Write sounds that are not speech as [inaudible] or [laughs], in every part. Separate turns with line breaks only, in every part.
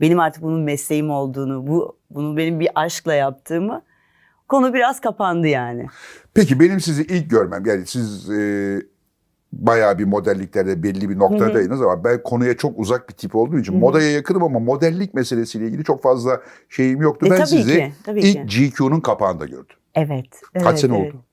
benim artık bunun mesleğim olduğunu, bu bunu benim bir aşkla yaptığımı konu biraz kapandı yani.
Peki benim sizi ilk görmem yani siz e, bayağı bir modelliklerde belli bir noktadaydınız ama ben konuya çok uzak bir tip olduğum için modaya yakınım ama modellik meselesiyle ilgili çok fazla şeyim yoktu.
E,
ben
tabii
sizi
ki, tabii
ilk
ki.
GQ'nun kapağında gördüm.
Evet.
Kaç
evet,
sene
evet.
oldu?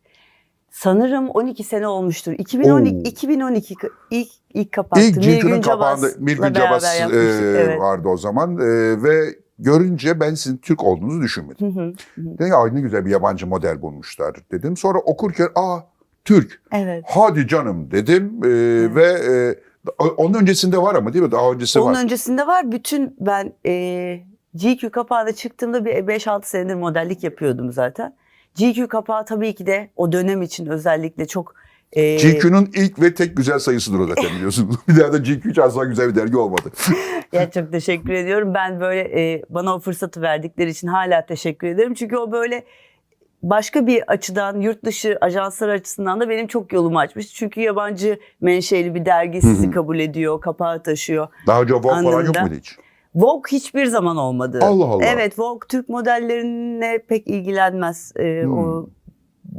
Sanırım 12 sene olmuştur. 2012
Oo.
2012 ilk ilk kapattı.
İlk kapağında
Cabas'la
Mirgün Cabas e,
evet.
vardı o zaman E, ve görünce ben sizin Türk olduğunuzu düşünmedim.
Hı hı.
Dedim "Ay ne güzel bir yabancı model bulmuşlar dedim. Sonra okurken aa Türk
Evet.
hadi canım dedim E, ve e, onun öncesinde var ama değil mi? Daha öncesi
Onun
var.
öncesinde var. Bütün ben e, GQ kapağına çıktığımda bir 5-6 senedir modellik yapıyordum zaten. GQ kapağı tabii ki de o dönem için özellikle çok e,
GQ'nun ilk ve tek güzel sayısıdır o zaten biliyorsunuz. [laughs] bir daha da GQ hiç asla güzel bir dergi olmadı. [laughs]
Ya çok teşekkür ediyorum. Ben böyle e, bana o fırsatı verdikleri için hala teşekkür ederim. Çünkü o böyle başka bir açıdan yurt dışı ajanslar açısından da benim çok yolumu açmış. Çünkü yabancı menşeli bir dergi sizi kabul ediyor, kapağı taşıyor.
Daha önce Vogue falan yok muydu hiç?
Vogue hiçbir zaman olmadı.
Allah Allah.
Evet Vogue Türk modellerine pek ilgilenmez. E, O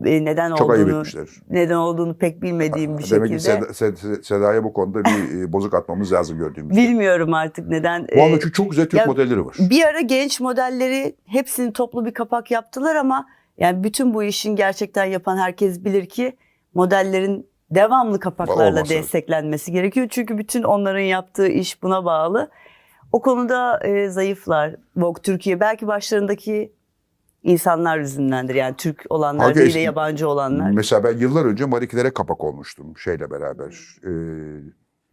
e, neden
Hmm. Çok ayıp
olduğunu
etmişler.
neden olduğunu pek bilmediğim bir
Demek ki
şekilde.
Seda- Seda- Seda'ya bu konuda bir e, bozuk atmamız lazım gördüğümüzde.
Bilmiyorum artık neden.
Bu
e,
çünkü çok güzel Türk
ya-
modelleri var.
Bir ara genç modelleri hepsini toplu bir kapak yaptılar ama yani bütün bu işin gerçekten yapan herkes bilir ki modellerin devamlı kapaklarla
Olması.
desteklenmesi gerekiyor. Çünkü bütün onların yaptığı iş buna bağlı. O konuda e, zayıflar. Vogue Türkiye belki başlarındaki insanlar yüzündendir. Yani Türk olanlar
Halbuki
değil de yabancı olanlar.
Mesela ben yıllar önce Marikilere kapak olmuştum şeyle beraber. E,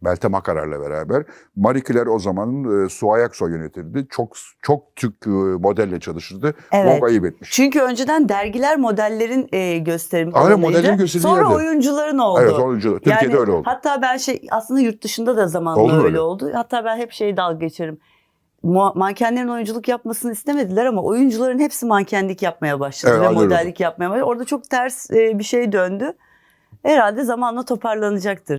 Meltem Akarar'la beraber. Marikiler o zaman e, Su Ayaksoy yönetirdi. Çok çok Türk e, modelle çalışırdı.
Evet.
Vogue ayıp etmiş.
Çünkü önceden dergiler modellerin e, gösterim
Aynen,
alanıydı.
modellerin gösterildiği
Sonra
yerde.
oyuncuların oldu.
Evet oyuncu. Türkiye'de
Yani
öyle oldu.
Hatta ben şey aslında yurt dışında da zamanla
Oldu
öyle
öyle.
oldu. Hatta ben hep şey dalga geçerim. Mankenlerin oyunculuk yapmasını istemediler ama oyuncuların hepsi mankenlik yapmaya başladı
Evet,
ve
öyle.
modellik yapmaya başladı. Orada çok ters e, bir şey döndü. Herhalde zamanla toparlanacaktır.